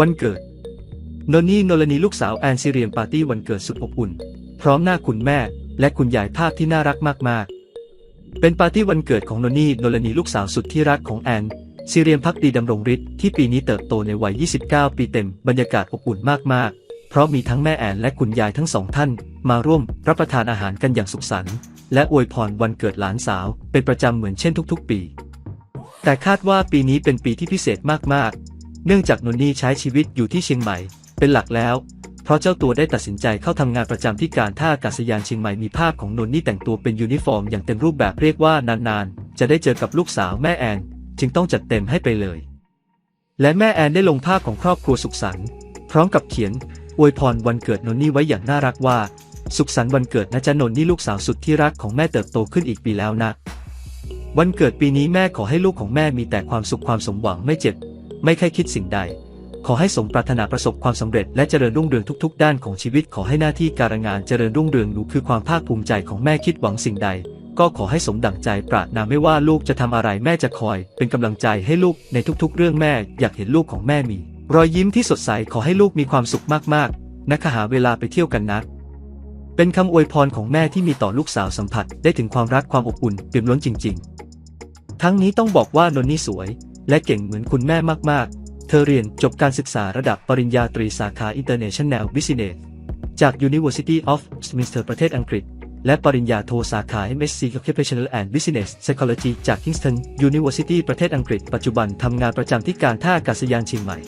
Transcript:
วันเกิด โนนี่โนลนีลูกสาวแอนซีเรียมปาร์ตี้วันเกิดสุดอบอุ่น พร้อมหน้าคุณแม่ และคุณยายภาพที่น่ารักมากๆ เป็นปาร์ตี้วันเกิดของโนนี่โนลนีลูกสาวสุดที่รักของแอนซีเรียมพักดีดำรงฤทธิ์ที่ปีนี้เติบโตในวัย 29 ปีเต็มบรรยากาศอบอุ่นมากๆ เพราะมีทั้งแม่แอนและคุณยายทั้งสองท่าน มาร่วมรับประทานอาหารกันอย่างสุขสันต์และอวยพรวันเกิดหลานสาว เป็นประจำเหมือนเช่นทุกๆ ปี แต่คาดว่าปีนี้เป็นปีที่พิเศษมากๆ เนื่องจากนนนี่ใช้ชีวิตอยู่ที่เชียงใหม่ เป็นหลักแล้ว เพราะเจ้าตัวได้ตัดสินใจเข้าทำงานประจำที่การท่าอากาศยานเชียงใหม่มีภาพของนนนี่แต่งตัวเป็นยูนิฟอร์มอย่างเต็มรูปแบบเรียกว่านานๆ จะได้เจอกับลูกสาวแม่แอน จึงต้องจัดเต็มให้ไปเลย และแม่แอนได้ลงภาพของครอบครัวสุขสันต์พร้อมกับเขียนอวยพรวันเกิดนนนี่ไว้อย่างน่ารักว่า สุขสันต์วันเกิดนะจ๊ะนนนี่ลูกสาวสุดที่รักของแม่เติบโตขึ้นอีกปีแล้วนะวันเกิดปีนี้แม่ขอให้ลูกของแม่มีแต่ความสุขความสมหวังไม่เจ็บ ไม่เคยคิดสิ่งใด ขอให้สมปรารถนาประสบความสำเร็จและเจริญรุ่งเรืองทุกๆ ด้านของชีวิตขอให้หน้าที่การงานเจริญรุ่งเรืองหนูคือความภาคภูมิใจของแม่คิดหวังสิ่งใด ก็ขอให้สมดั่งใจปรารถนาไม่ว่าลูกจะทำอะไรแม่จะคอย เป็นกำลังใจให้ลูกในทุกๆ เรื่องแม่อยากเห็นลูกของแม่มี รอยยิ้มที่สดใสขอให้ลูกมีความสุขมากๆนะคะหาเวลาไปเที่ยวกันนะเป็นคำอวยพรของแม่ที่มีต่อลูกสาวสัมผัสได้ถึงความรักความอบอุ่นเปี่ยมล้นจริง ๆ ทั้งนี้ต้องบอกว่านนนี่สวย และเก่งเหมือนคุณแม่มาก ๆ เธอเรียนจบการศึกษาระดับปริญญาตรีสาขา International Business จาก University of Westminster ประเทศอังกฤษ และปริญญาโทสาขา MSc Occupational and Business Psychology จาก Kingston University ประเทศอังกฤษ ปัจจุบันทำงานประจำที่การท่าอากาศยานเชียงใหม่